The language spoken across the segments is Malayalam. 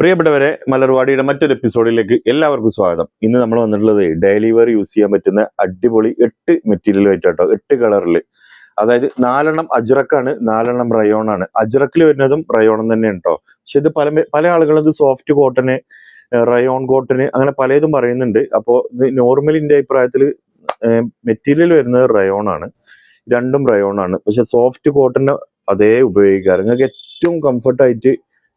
പ്രിയപ്പെട്ടവരെ മലർവാടിയുടെ മറ്റൊരു എപ്പിസോഡിലേക്ക് എല്ലാവർക്കും സ്വാഗതം. ഇന്ന് നമ്മൾ വന്നിട്ടുള്ളത് ഡെലിവറി യൂസ് ചെയ്യാൻ പറ്റുന്ന അടിപൊളി എട്ട് മെറ്റീരിയൽ ആയിട്ടോ എട്ട് കളറിൽ അതായത് നാലെണ്ണം അജ്രക്കാണ് നാലെണ്ണം റയോൺ ആണ് അജ്രക്കിൽ വരുന്നതും റയോണും തന്നെ കേട്ടോ. പക്ഷെ ഇത് പല പല ആളുകളും ഇത് സോഫ്റ്റ് കോട്ടന് റയോൺ കോട്ടന് അങ്ങനെ പലതും പറയുന്നുണ്ട്. അപ്പോൾ ഇത് നോർമലി അഭിപ്രായത്തിൽ മെറ്റീരിയൽ വരുന്നത് റയോൺ ആണ് രണ്ടും റയോൺ ആണ് പക്ഷെ സോഫ്റ്റ് കോട്ടന്റെ അതേ ഉപയോഗിക്കാറ്. നിങ്ങൾക്ക് ഏറ്റവും കംഫർട്ടായിട്ട്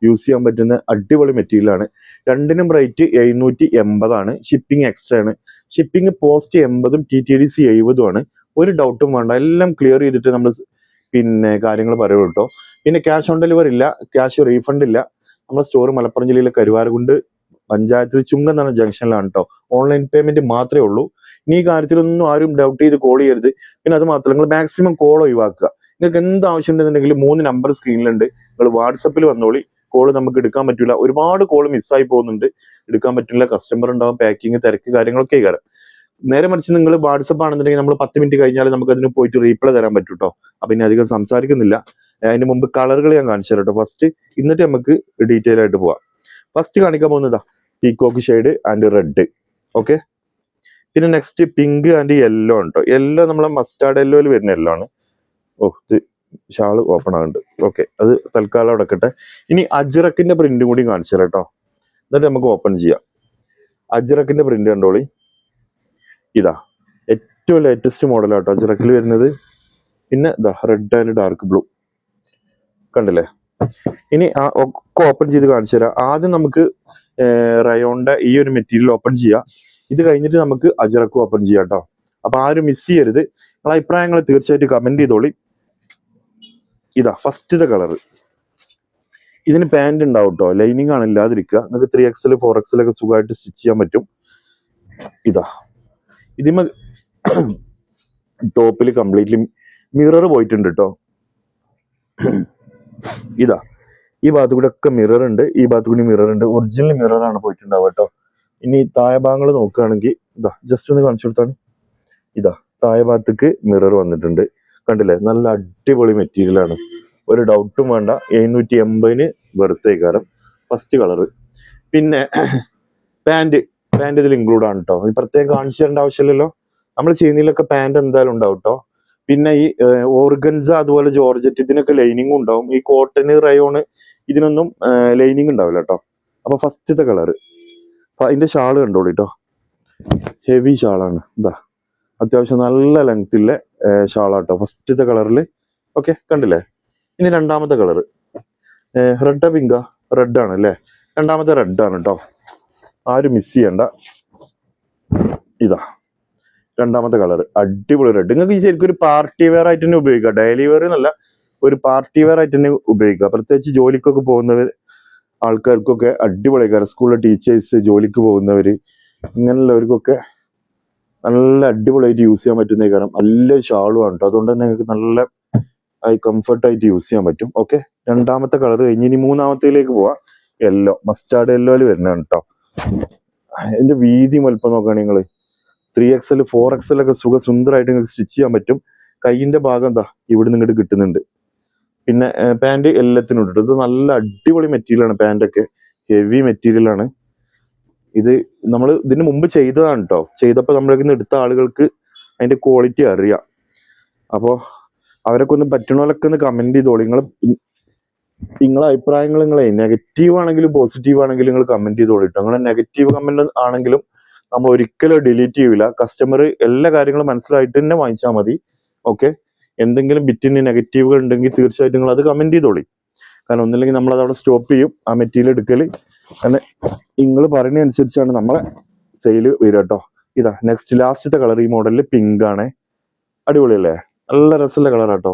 യൂസ് ചെയ്യാൻ പറ്റുന്ന അടിപൊളി മെറ്റീരിയലാണ് രണ്ടിനും റേറ്റ് എഴുന്നൂറ്റി എൺപതാണ് ഷിപ്പിംഗ് എക്സ്ട്രാ ആണ്. ഷിപ്പിംഗ് പോസ്റ്റ് എൺപതും ടി ടി ഡി സി എഴുപതും ആണ്. ഒരു ഡൗട്ടും വേണ്ട. എല്ലാം ക്ലിയർ ചെയ്തിട്ട് നമ്മൾ പിന്നെ കാര്യങ്ങൾ പറയുള്ളൂ കേട്ടോ പിന്നെ ക്യാഷ് ഓൺ ഡെലിവറി ഇല്ല. ക്യാഷ് റീഫണ്ട് ഇല്ല. നമ്മുടെ സ്റ്റോർ മലപ്പുറം ജില്ലയിലെ കരുവാരകുണ്ട് പഞ്ചായത്തിൽ ചുങ്കം എന്ന ജംഗ്ഷനിലാണ് കേട്ടോ ഓൺലൈൻ പേയ്മെന്റ് മാത്രമേ ഉള്ളൂ. ഇനി ഈ കാര്യത്തിലൊന്നും ആരും ഡൗട്ട് ചെയ്ത് കോൾ ചെയ്യരുത്. പിന്നെ അത് മാത്രമല്ല നിങ്ങൾ മാക്സിമം കോൾ ഒഴിവാക്കുക. നിങ്ങൾക്ക് എന്ത് ആവശ്യം ഉണ്ടെന്നുണ്ടെങ്കിൽ മൂന്ന് നമ്പർ സ്ക്രീനിലുണ്ട് നിങ്ങൾ വാട്സപ്പിൽ വന്നോളി. കോൾ നമുക്ക് എടുക്കാൻ പറ്റില്ല ഒരുപാട് കോൾ മിസ്സായി പോകുന്നുണ്ട്. എടുക്കാൻ പറ്റില്ല. കസ്റ്റമർ ഉണ്ടാവും പാക്കിങ് തിരക്ക് കാര്യങ്ങളൊക്കെ കാരണം. നേരെ മറിച്ച് നിങ്ങൾ വാട്സപ്പ് ആണെന്നുണ്ടെങ്കിൽ നമ്മൾ പത്ത് മിനിറ്റ് കഴിഞ്ഞാൽ നമുക്ക് അതിന് പോയിട്ട് റീപ്ലൈ തരാൻ പറ്റും കേട്ടോ അപ്പൊ ഇനി അധികം സംസാരിക്കുന്നില്ല. അതിന് മുമ്പ് കളറുകൾ ഞാൻ കാണിച്ചു തരാം കേട്ടോ ഫസ്റ്റ് ഇന്നിട്ട് നമുക്ക് ഡീറ്റെയിൽ ആയിട്ട് പോവാം. ഫസ്റ്റ് കാണിക്കാൻ പോകുന്നതാ. Peacock shade and red okay പിന്നെ നെക്സ്റ്റ് പിങ്ക് ആൻഡ് യെല്ലോ ഉണ്ടോ? യെല്ലോ നമ്മളെ മസ്റ്റാർഡ് യെല്ലോയിൽ വരുന്ന യെല്ലോ ആണ്. ഓ ഷാൾ ഓപ്പൺ ആകുന്നുണ്ട് ഓക്കെ അത് തൽക്കാലം അടക്കട്ടെ ഇനി അജ്റക്കിന്റെ പ്രിന്റും കൂടി കാണിച്ചു കേട്ടോ. എന്നിട്ട് നമുക്ക് ഓപ്പൺ ചെയ്യാം. അജ്റക്കിന്റെ പ്രിന്റ് കണ്ടോളി. ഇതാ ഏറ്റവും ലേറ്റസ്റ്റ് മോഡലാട്ടോ അജ്റക്കിൽ വരുന്നത്. പിന്നെ ഇതാ റെഡ് ആൻഡ് ഡാർക്ക് ബ്ലൂ കണ്ടില്ലേ? ഇനി ഒക്കെ ഓപ്പൺ ചെയ്ത് കാണിച്ചു തരാം. ആദ്യം നമുക്ക് റയോണിന്റെ ഈ ഒരു മെറ്റീരിയൽ ഓപ്പൺ ചെയ്യാം. ഇത് കഴിഞ്ഞിട്ട് നമുക്ക് അജ്രക്ക് ഓപ്പൺ ചെയ്യാം കേട്ടോ. അപ്പൊ ആരും മിസ് ചെയ്യരുത്. നിങ്ങളെ അഭിപ്രായങ്ങൾ തീർച്ചയായിട്ടും കമന്റ് ചെയ്തോളി. ഇതാ ഫസ്റ്റത്തെ കളർ ഇതിന് പാന്റ് ഉണ്ടാവും കേട്ടോ ലൈനിങ് ആണ് ഇല്ലാതിരിക്കുക. നിങ്ങൾക്ക് ത്രീ എക്സൽ ഫോർ എക്സൽ ഒക്കെ സുഖമായിട്ട് സ്റ്റിച്ച് ചെയ്യാൻ പറ്റും. ഇതാ. ഇതിമ ടോപ്പിൽ കംപ്ലീറ്റ്ലി മിറർ പോയിട്ടുണ്ട് കേട്ടോ ഇതാ. ഈ ഭാഗത്ത് കൂടെ ഒക്കെ മിറർ ഉണ്ട്. ഈ ഭാഗത്ത് കൂടി മിറർ ഉണ്ട്. ഒറിജിനൽ മിറർ ആണ് പോയിട്ടുണ്ടാവുക കേട്ടോ ഇനി താഴെ ഭാഗങ്ങൾ നോക്കുകയാണെങ്കിൽ ഇതാ ജസ്റ്റ് ഒന്ന് കാണിച്ചു കൊടുത്താണ്. ഇതാ താഴെ ഭാഗത്തേക്ക് മിറർ വന്നിട്ടുണ്ട്. കണ്ടില്ലേ? നല്ല അടിപൊളി മെറ്റീരിയൽ ആണ്. ഒരു ഡൗട്ടും വേണ്ട. എഴുന്നൂറ്റി എൺപതിന് വെറുത്തേക്കാരം ഫസ്റ്റ് കളർ പിന്നെ പാന്റ് പാന്റ് ഇതിൽ ഇൻക്ലൂഡ് ആണ് കേട്ടോ പ്രത്യേകം കാണിച്ചു തരേണ്ട ആവശ്യമില്ലല്ലോ. നമ്മൾ ചെയ്യുന്നതിലൊക്കെ പാന്റ് എന്തായാലും ഉണ്ടാവും കേട്ടോ പിന്നെ ഈ ഓർഗൻസ അതുപോലെ ജോർജറ്റ് ഇതിനൊക്കെ ലൈനിങ് ഉണ്ടാവും. ഈ കോട്ടന് റയോണ് ഇതിനൊന്നും ലൈനിങ് ഉണ്ടാവില്ല കേട്ടോ അപ്പൊ ഫസ്റ്റത്തെ കളർ അതിന്റെ ഷാൾ കണ്ടോളൂ കേട്ടോ ഹെവി ഷാളാണ് ഇതാ. അത്യാവശ്യം നല്ല ലെങ്ത്തിലെ ഷാളാട്ടോ ഫസ്റ്റത്തെ കളറിൽ ഓക്കെ കണ്ടില്ലേ? ഇനി രണ്ടാമത്തെ കളർ റെഡ് പിങ്ക റെഡ് ആണ് അല്ലേ? രണ്ടാമത്തെ റെഡ് ആണ് കേട്ടോ ആരും മിസ് ചെയ്യണ്ട. ഇതാ. രണ്ടാമത്തെ കളർ അടിപൊളി റെഡ് നിങ്ങൾക്ക് ശരിക്കും ഒരു പാർട്ടി വെയർ ആയിട്ട് തന്നെ ഉപയോഗിക്കാം ഡെയിലി വെയർ എന്നല്ല ഒരു പാർട്ടി വെയർ ആയിട്ട് തന്നെ ഉപയോഗിക്കുക. പ്രത്യേകിച്ച് ജോലിക്കൊക്കെ പോകുന്നവർ ആൾക്കാർക്കൊക്കെ അടിപൊളി കാരണം സ്കൂളിലെ ടീച്ചേഴ്സ് ജോലിക്ക് പോകുന്നവർ ഇങ്ങനെയുള്ളവർക്കൊക്കെ നല്ല അടിപൊളിയായിട്ട് യൂസ് ചെയ്യാൻ പറ്റുന്ന കാരണം നല്ല ഷാളുമാണ് കേട്ടോ അതുകൊണ്ട് തന്നെ നിങ്ങൾക്ക് നല്ല കംഫർട്ട് ആയിട്ട് യൂസ് ചെയ്യാൻ പറ്റും. ഓക്കെ രണ്ടാമത്തെ കളർ കഴിഞ്ഞ് ഇനി മൂന്നാമത്തേലേക്ക് പോവാം. യെല്ലോ മസ്റ്റാർഡ് യെല്ലോയിൽ വരുന്നതാണ് കേട്ടോ അതിന്റെ വീതി വലുപ്പം നോക്കുകയാണെങ്കിൽ നിങ്ങൾ ത്രീ എക്സൽ ഫോർ എക്സൽ ഒക്കെ സുഖ സുന്ദരമായിട്ട് നിങ്ങൾക്ക് സ്റ്റിച്ച് ചെയ്യാൻ പറ്റും. കൈയിന്റെ ഭാഗം എന്താ? ഇവിടെ നിങ്ങോട്ട് കിട്ടുന്നുണ്ട്. പിന്നെ പാന്റ് എല്ലാത്തിനും ഇട്ടിട്ട് ഇത് നല്ല അടിപൊളി പാന്റ് ഒക്കെ. ഹെവി മെറ്റീരിയൽ ആണ്. ഇത് നമ്മൾ ഇതിന് മുമ്പ് ചെയ്തതാണ് കേട്ടോ ചെയ്തപ്പോൾ നമ്മളൊക്കെ എടുത്ത ആളുകൾക്ക് അതിന്റെ ക്വാളിറ്റി അറിയാം. അപ്പോൾ അവരൊക്കെ ഒന്ന് പറ്റണോലൊക്കെ ഒന്ന് കമന്റ് ചെയ്തോളൂ. നിങ്ങൾ നിങ്ങളെ അഭിപ്രായങ്ങൾ നിങ്ങളെ നെഗറ്റീവ് ആണെങ്കിലും പോസിറ്റീവ് ആണെങ്കിലും നിങ്ങൾ കമന്റ് ചെയ്തോളൂ കേട്ടോ നിങ്ങളെ നെഗറ്റീവ് കമന്റ് ആണെങ്കിലും നമ്മൾ ഒരിക്കലും ഡിലീറ്റ് ചെയ്യില്ല കസ്റ്റമർ എല്ലാ കാര്യങ്ങളും മനസ്സിലായിട്ട് തന്നെ വാങ്ങിച്ചാൽ മതി. ഓക്കെ എന്തെങ്കിലും ബിറ്റിന് നെഗറ്റീവുകൾ ഉണ്ടെങ്കിൽ തീർച്ചയായിട്ടും നിങ്ങൾ അത് കമന്റ് ചെയ്തോളി. കാരണം ഒന്നില്ലെങ്കിൽ നമ്മൾ അതവിടെ സ്റ്റോപ്പ് ചെയ്യും. ആ മെറ്റീരിയൽ എടുക്കൽ. അങ്ങനെ നിങ്ങൾ പറയുന്നതനുസരിച്ചാണ് നമ്മളെ സെയിൽ വരിക കേട്ടോ ഇതാ നെക്സ്റ്റ് ലാസ്റ്റത്തെ കളർ ഈ മോഡലിൽ പിങ്ക് ആണ്. അടിപൊളിയല്ലേ? നല്ല രസമുള്ള കളർ കേട്ടോ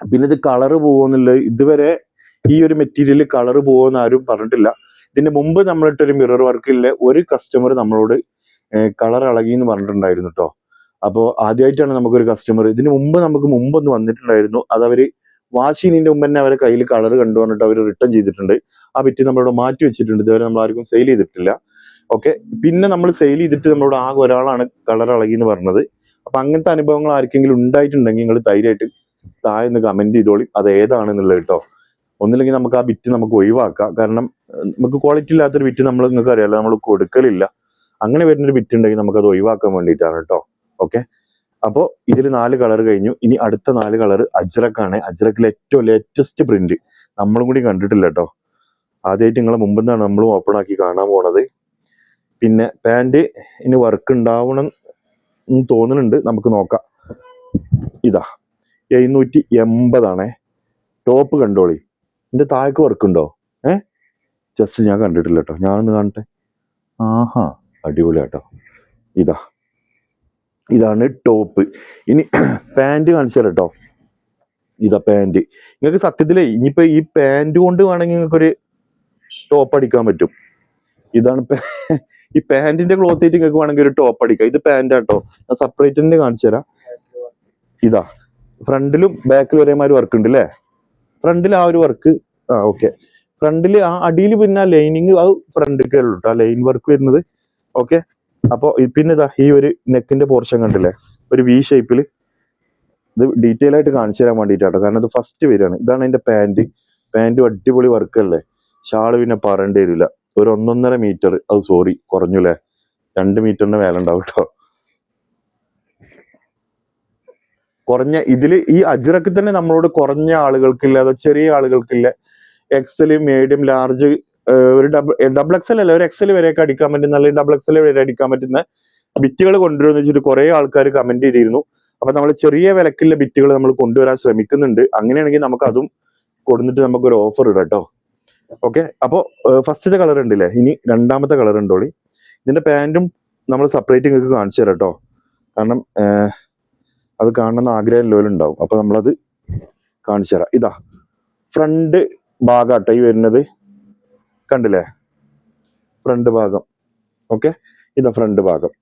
പിന്നെ ഇത് കളർ പോകുന്നില്ല. ഇതുവരെ ഈ ഒരു മെറ്റീരിയൽ കളർ പോകുമെന്ന് ആരും പറഞ്ഞിട്ടില്ല. ഇതിന് മുമ്പ് നമ്മളിട്ടൊരു മിറർ വർക്കിലെ ഒരു കസ്റ്റമർ നമ്മളോട് കളർ ഇളകി എന്ന് പറഞ്ഞിട്ടുണ്ടായിരുന്നു കേട്ടോ അപ്പോൾ ആദ്യമായിട്ടാണ് നമുക്കൊരു കസ്റ്റമർ ഇതിന് മുമ്പ് നമുക്ക് മുമ്പൊന്ന് വന്നിട്ടുണ്ടായിരുന്നു. അത് അവർ വാഷ് ചെയ്യുന്നതിന്റെ മുമ്പ് തന്നെ അവരെ കയ്യിൽ കളർ കണ്ടു പറഞ്ഞിട്ട് അവർ റിട്ടേൺ ചെയ്തിട്ടുണ്ട്. ആ ബിറ്റ് നമ്മളിവിടെ മാറ്റി വെച്ചിട്ടുണ്ട്. ഇതുവരെ നമ്മൾ ആർക്കും സെയിൽ ചെയ്തിട്ടില്ല. ഓക്കെ പിന്നെ നമ്മൾ സെയിൽ ചെയ്തിട്ട് നമ്മളോട് ആകെ ഒരാളാണ് കളർ ഇളകി എന്ന് പറഞ്ഞത്. അപ്പൊ അങ്ങനത്തെ അനുഭവങ്ങൾ ആർക്കെങ്കിലും ഉണ്ടായിട്ടുണ്ടെങ്കിൽ നിങ്ങൾ ധൈര്യമായിട്ട് താഴെ ഒന്ന് കമന്റ് ചെയ്തോളി. അത് ഏതാണെന്നുള്ളത് കേട്ടോ. ഒന്നില്ലെങ്കിൽ നമുക്ക് ആ ബിറ്റ് നമുക്ക് ഒഴിവാക്കാം. കാരണം നമുക്ക് ക്വാളിറ്റി ഇല്ലാത്തൊരു ബിറ്റ് നമ്മൾ നിങ്ങൾക്ക് അറിയാലോ. നമ്മൾ കൊടുക്കലില്ല. അങ്ങനെ വരുന്നൊരു ബിറ്റ് ഉണ്ടെങ്കിൽ നമുക്കത് ഒഴിവാക്കാൻ വേണ്ടിയിട്ടാണ് കേട്ടോ. ഓക്കെ അപ്പോൾ ഇതിൽ നാല് കളർ കഴിഞ്ഞു. ഇനി അടുത്ത നാല് കളർ അജ്രക്കാണ്. അജ്രക്കിലെ ഏറ്റവും ലേറ്റസ്റ്റ് പ്രിന്റ് നമ്മളും കൂടി കണ്ടിട്ടില്ല കേട്ടോ ആദ്യമായിട്ട് നിങ്ങളെ മുമ്പ് നിന്നാണ് നമ്മളും ഓപ്പൺ ആക്കി കാണാൻ പോണത്. പിന്നെ പാന്റ് ഇനി വർക്ക് ഉണ്ടാവണം എന്ന് തോന്നുന്നുണ്ട് നമുക്ക് നോക്കാം. ഇതാ എഴുന്നൂറ്റി എൺപതാണേ ടോപ്പ് കണ്ടോളി. ഇതിന്റെ താഴേക്ക് വർക്ക് ഉണ്ടോ? ഏ? ജസ്റ്റ് ഞാൻ കണ്ടിട്ടില്ല കേട്ടോ ഞാനൊന്ന് കാണട്ടെ. ആഹാ അടിപൊളിയാട്ടോ ഇതാ ഇതാണ് ടോപ്പ്. ഇനി പാന്റ് കാണിച്ചു കേട്ടോ. ഇതാ പാന്റ് നിങ്ങൾക്ക് സത്യത്തിലേ ഇനിയിപ്പോ ഈ പാന്റ് കൊണ്ട് വേണമെങ്കിൽ നിങ്ങൾക്ക് ഒരു ടോപ്പ് അടിക്കാൻ പറ്റും. ഇതാണ് ഈ പാൻറിന്റെ ക്ലോത്ത് ആയിട്ട് നിങ്ങൾക്ക് വേണമെങ്കിൽ ഒരു ടോപ്പ് അടിക്കാം. ഇത് പാന്റ് ആട്ടോ ഞാൻ സെപ്പറേറ്റ് കാണിച്ചു തരാം ഇതാ. ഫ്രണ്ടിലും ബാക്കിലും ഒരേമാതിരി വർക്ക് ഉണ്ട് അല്ലേ ഫ്രണ്ടിൽ ആ ഒരു വർക്ക് ആ ഓക്കെ ഫ്രണ്ടിൽ ആ അടിയിൽ പിന്നെ ലൈനിങ് അത് ഫ്രണ്ടിൽ കേട്ടോ. ആ ലൈൻ വർക്ക് വരുന്നത്. ഓക്കെ അപ്പോൾ പിന്നെ ഇതാ ഈ ഒരു നെക്കിന്റെ പോർഷൻ കണ്ടില്ലേ? ഒരു വി ഷേപ്പിൽ ഇത് ഡീറ്റെയിൽ ആയിട്ട് കാണിച്ചു തരാൻ വേണ്ടിയിട്ടാണ് കാരണം ഇത് ഫസ്റ്റ് വരികയാണ്. ഇതാണ് അതിന്റെ പാന്റ് പാന്റും അടിപൊളി വർക്ക് അല്ലേ? ഷാൾ പിന്നെ പറയേണ്ടി വരില്ല. ഒരു ഒന്നൊന്നര മീറ്റർ അത് സോറി കുറഞ്ഞു അല്ലേ രണ്ട് മീറ്ററിന് മേലെ ഉണ്ടാവും കുറഞ്ഞ ഇതിൽ ഈ അജ്രക്ക് തന്നെ നമ്മളോട് കുറഞ്ഞ ആളുകൾക്കില്ല അതോ ചെറിയ ആളുകൾക്കില്ല എക്സൽ മീഡിയം ലാർജ് ഒരു ഡബിൾ ഡബിൾ എക്സൽ അല്ല ഒരു എക്സൽ വരെയൊക്കെ അടിക്കാൻ പറ്റുന്ന അല്ലെങ്കിൽ ഡബിൾ എക്സൽ വരെ അടിക്കാൻ പറ്റുന്ന ബിറ്റുകൾ കൊണ്ടുവരുമെന്ന് വെച്ചിട്ട് കുറെ ആൾക്കാർ കമന്റ് ചെയ്തിരുന്നു. അപ്പൊ നമ്മൾ ചെറിയ വിലക്കുള്ള ബിറ്റുകൾ നമ്മൾ കൊണ്ടുവരാൻ ശ്രമിക്കുന്നുണ്ട്. അങ്ങനെയാണെങ്കിൽ നമുക്ക് അതും കൊടുത്തിട്ട് നമുക്ക് ഒരു ഓഫർ ഇടാം കേട്ടോ ഓക്കെ അപ്പോ ഫസ്റ്റത്തെ കളർ ഉണ്ടല്ലേ? ഇനി രണ്ടാമത്തെ കളർ ഉണ്ടോളി? ഇതിന്റെ പാന്റും നമ്മൾ സെപ്പറേറ്റ് നിങ്ങൾക്ക് കാണിച്ചു തരാം കേട്ടോ കാരണം അത് കാണണമെന്ന് ആഗ്രഹം ലോലും ഉണ്ടാവും അപ്പൊ നമ്മളത് കാണിച്ചു തരാം. ഇതാ ഫ്രണ്ട് ഭാഗാട്ടോ ഈ വരുന്നത്. കണ്ടില്ലേ? ഫ്രണ്ട് ഭാഗം. ഓക്കെ ഇതാ ഫ്രണ്ട് ഭാഗം.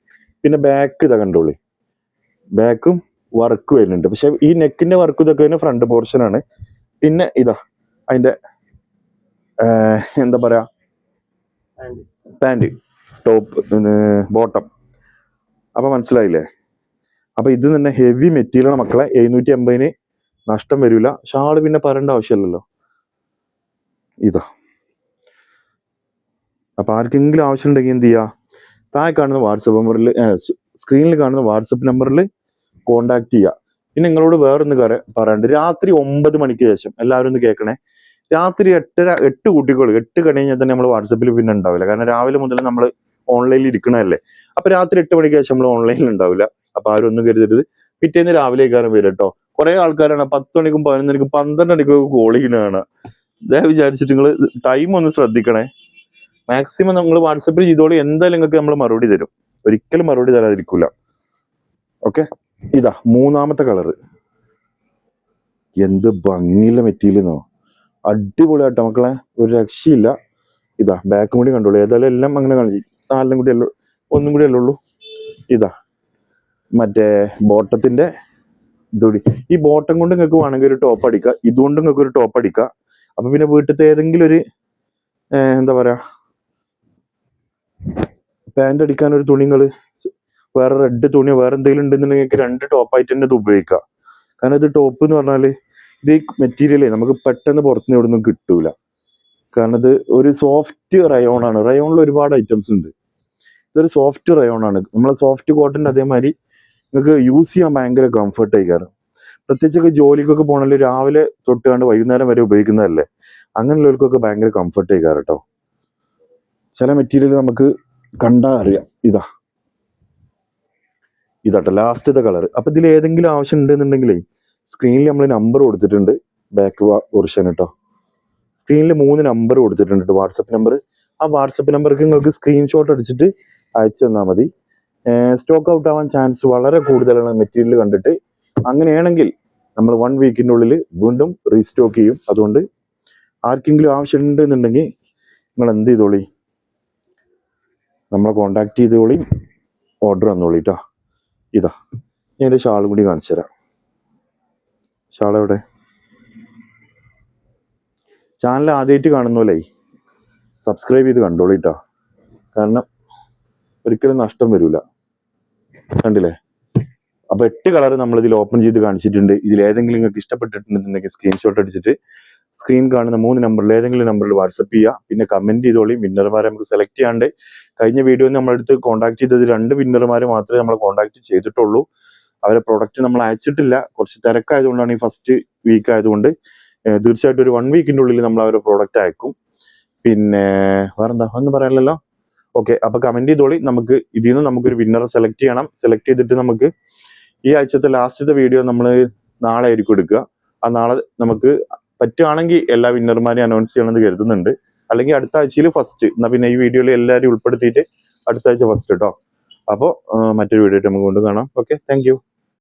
പിന്നെ ബാക്ക് ഇതാ കണ്ടോളി. ബാക്കും വർക്ക് വരുന്നുണ്ട്. പക്ഷെ ഈ നെക്കിന്റെ വർക്ക് ഇതൊക്കെ വരുന്ന ഫ്രണ്ട് പോർഷൻ ആണ്. പിന്നെ ഇതാ അതിന്റെ എന്താ പറയാ? പാന്റ് ടോപ്പ് ബോട്ടം അപ്പൊ മനസ്സിലായില്ലേ? അപ്പൊ ഇത് തന്നെ ഹെവി മെറ്റീരിയൽ മക്കളെ. എഴുന്നൂറ്റി എൺപതിന് നഷ്ടം വരില്ല ഷാൾ പിന്നെ പറയേണ്ട ആവശ്യമില്ലല്ലോ. ഇതാ. അപ്പൊ ആർക്കെങ്കിലും ആവശ്യം ഉണ്ടെങ്കിൽ എന്ത് ചെയ്യാ? താഴെ കാണുന്ന വാട്സപ്പ് നമ്പറിൽ സ്ക്രീനിൽ കാണുന്ന വാട്സപ്പ് നമ്പറിൽ കോണ്ടാക്ട് ചെയ്യുക പിന്നെ നിങ്ങളോട് വേറൊന്ന് പറയാണ്ട്. രാത്രി ഒമ്പത് മണിക്ക് ശേഷം എല്ലാവരും ഒന്ന് കേൾക്കണേ. രാത്രി എട്ടര എട്ട് കുട്ടികൾ എട്ട് കഴിഞ്ഞാൽ തന്നെ നമ്മൾ വാട്സപ്പിൽ പിന്നെ ഉണ്ടാവില്ല. കാരണം രാവിലെ മുതൽ നമ്മൾ ഓൺലൈനിൽ ഇരിക്കണമല്ലേ അപ്പൊ രാത്രി എട്ട് മണിക്ക് ശേഷം നമ്മൾ ഓൺലൈനിൽ ഉണ്ടാവില്ല. അപ്പൊ ആരും ഒന്നും കരുതരുത്. പിറ്റേന്ന് രാവിലെ കയറും വരും കേട്ടോ. കുറെ ആൾക്കാരാണ്. പത്ത് മണിക്കും പതിനൊന്ന് പന്ത്രണ്ട് മണിക്കും കോൾ ചെയ്യുന്നതാണ്. ഇതേ വിചാരിച്ചിട്ട് നിങ്ങൾ ടൈം ഒന്ന് ശ്രദ്ധിക്കണേ. മാക്സിമം നിങ്ങൾ വാട്സപ്പിൽ ചെയ്തോളി എന്തായാലും നിങ്ങൾക്ക് നമ്മൾ മറുപടി തരും. ഒരിക്കലും മറുപടി തരാതിരിക്കൂല. ഓക്കെ ഇതാ മൂന്നാമത്തെ കളറ് എന്ത് ഭംഗിയുള്ള മെറ്റീരിയലെന്നോ അടിപൊളിയാട്ടോ മക്കളെ. ഒരു രക്ഷയില്ല. ഇതാ ബാക്കും കൂടി കണ്ടോളൂ. ഏതായാലും എല്ലാം അങ്ങനെ കാണിച്ചു നാലിനും കൂടി അല്ലോ ഒന്നും കൂടി അല്ലേ ഉള്ളൂ ഇതാ മറ്റേ ബോട്ടത്തിന്റെ ഇതുകൂടി. ഈ ബോട്ടം കൊണ്ട് നിങ്ങൾക്ക് വേണമെങ്കിൽ ഒരു ടോപ്പ് അടിക്കാം. ഇതുകൊണ്ട് നിങ്ങൾക്ക് ഒരു ടോപ്പ് അടിക്കാം. അപ്പൊ പിന്നെ വീട്ടിലത്തെ ഏതെങ്കിലും ഒരു എന്താ പറയാ പാന്റ് അടിക്കാൻ ഒരു തുണി വേറെ റെഡ് തുണിയോ വേറെ എന്തെങ്കിലും ഉണ്ടെന്നുണ്ടെങ്കിൽ രണ്ട് ടോപ്പായിട്ട് തന്നെ ഇത് ഉപയോഗിക്കാം. കാരണം ഇത് ടോപ്പ് എന്ന് പറഞ്ഞാൽ ഇത് മെറ്റീരിയലേ നമുക്ക് പെട്ടെന്ന് പുറത്തുനിന്ന് എവിടെ നിന്നും കിട്ടൂല. കാരണം ഇത് ഒരു സോഫ്റ്റ് റയോൺ ആണ്. റയോണിൽ ഒരുപാട് ഐറ്റംസ് ഉണ്ട്. ഇതൊരു സോഫ്റ്റ് റയോൺ ആണ്. നമ്മളെ സോഫ്റ്റ് കോട്ടന്റെ അതേമാതിരി നിങ്ങൾക്ക് യൂസ് ചെയ്യാൻ ഭയങ്കര കംഫർട്ട് കാരണം പ്രത്യേകിച്ചൊക്കെ ജോലിക്കൊക്കെ പോകണമെങ്കിൽ രാവിലെ തൊട്ട് കണ്ട് വൈകുന്നേരം വരെ ഉപയോഗിക്കുന്നതല്ലേ? അങ്ങനെയുള്ളവർക്കൊക്കെ ഭയങ്കര കംഫർട്ട് കാരണം കേട്ടോ ചില മെറ്റീരിയൽ നമുക്ക് കണ്ടാ അറിയാം ഇതാ. ഇതാട്ടോ ലാസ്റ്റത്തെ കളർ അപ്പൊ ഇതിൽ ഏതെങ്കിലും ആവശ്യം ഉണ്ടെന്നുണ്ടെങ്കിലേ സ്ക്രീനിൽ നമ്മൾ നമ്പർ കൊടുത്തിട്ടുണ്ട്. ബാക്ക് ഓർഷൻ കേട്ടോ സ്ക്രീനിൽ മൂന്ന് നമ്പർ കൊടുത്തിട്ടുണ്ട് വാട്സപ്പ് നമ്പർ ആ വാട്സപ്പ് നമ്പർക്ക് നിങ്ങൾക്ക് സ്ക്രീൻഷോട്ട് അടിച്ചിട്ട് അയച്ചു തന്നാൽ മതി. സ്റ്റോക്ക് ഔട്ട് ആവാൻ ചാൻസ് വളരെ കൂടുതലാണ് മെറ്റീരിയൽ കണ്ടിട്ട്. അങ്ങനെയാണെങ്കിൽ നമ്മൾ വൺ വീക്കിന്റെ ഉള്ളിൽ വീണ്ടും റീസ്റ്റോക്ക് ചെയ്യും. അതുകൊണ്ട് ആർക്കെങ്കിലും ആവശ്യമുണ്ടെന്നുണ്ടെങ്കിൽ നിങ്ങൾ എന്ത് ചെയ്തോളി? നമ്മളെ കോണ്ടാക്ട് ചെയ്തോളി ഓർഡർ തന്നോളി കേട്ടോ ഇതാ ഞാൻ എന്റെ ഷാളും കൂടി കാണിച്ചു തരാം. ഷാൾ എവിടെ? ചാനൽ ആദ്യമായിട്ട് കാണുന്നോലേ സബ്സ്ക്രൈബ് ചെയ്ത് കണ്ടോളൂ കേട്ടോ കാരണം ഒരിക്കലും നഷ്ടം വരില്ല കണ്ടില്ലേ? അപ്പൊ എട്ട് കളർ നമ്മൾ ഓപ്പൺ ചെയ്ത് കാണിച്ചിട്ടുണ്ട്. ഇതിൽ ഏതെങ്കിലും നിങ്ങൾക്ക് ഇഷ്ടപ്പെട്ടിട്ടുണ്ടെന്നുണ്ടെങ്കിൽ സ്ക്രീൻഷോട്ട് അടിച്ചിട്ട് സ്ക്രീൻ കാണുന്ന മൂന്ന് നമ്പറിൽ ഏതെങ്കിലും നമ്പറിൽ വാട്സപ്പ് ചെയ്യുക പിന്നെ കമന്റ് ചെയ്തോളി. വിന്നർമാരെ നമുക്ക് സെലക്ട് ചെയ്യാണ്ട്. കഴിഞ്ഞ വീഡിയോയിൽ നമ്മളെടുത്ത് കോൺടാക്ട് ചെയ്തത് രണ്ട് വിന്നർമാരെ മാത്രമേ നമ്മൾ കോൺടാക്ട് ചെയ്തിട്ടുള്ളൂ. അവരെ പ്രൊഡക്റ്റ് നമ്മൾ അയച്ചിട്ടില്ല. കുറച്ച് തിരക്കായതുകൊണ്ടാണ് ഈ ഫസ്റ്റ് വീക്ക് ആയതുകൊണ്ട്. തീർച്ചയായിട്ടും ഒരു വൺ വീക്കിന്റെ ഉള്ളിൽ നമ്മൾ അവരെ പ്രോഡക്റ്റ് അയക്കും. പിന്നെ വേറെന്താ? ഒന്നും പറയാനല്ലോ ഓക്കെ അപ്പൊ കമന്റ് ചെയ്തോളി. നമുക്ക് ഇതിൽ നിന്ന് നമുക്കൊരു വിന്നറെ സെലക്ട് ചെയ്യണം. സെലക്ട് ചെയ്തിട്ട് നമുക്ക് ഈ ആഴ്ചത്തെ ലാസ്റ്റത്തെ വീഡിയോ നമ്മൾ നാളെ ആയിരിക്കും എടുക്കുക. ആ നാളെ നമുക്ക് പറ്റുവാണെങ്കിൽ എല്ലാ വിന്നർമാരെയും അനൗൺസ് ചെയ്യണമെന്ന് കരുതുന്നുണ്ട്. അല്ലെങ്കിൽ അടുത്ത ആഴ്ചയിൽ ഫസ്റ്റ് എന്നാൽ പിന്നെ ഈ വീഡിയോയിൽ എല്ലാവരും ഉൾപ്പെടുത്തിയിട്ട് അടുത്ത ആഴ്ച ഫസ്റ്റ് കേട്ടോ അപ്പോൾ മറ്റൊരു വീഡിയോ ആയിട്ട് നമുക്ക് കൊണ്ട് കാണാം. Okay thank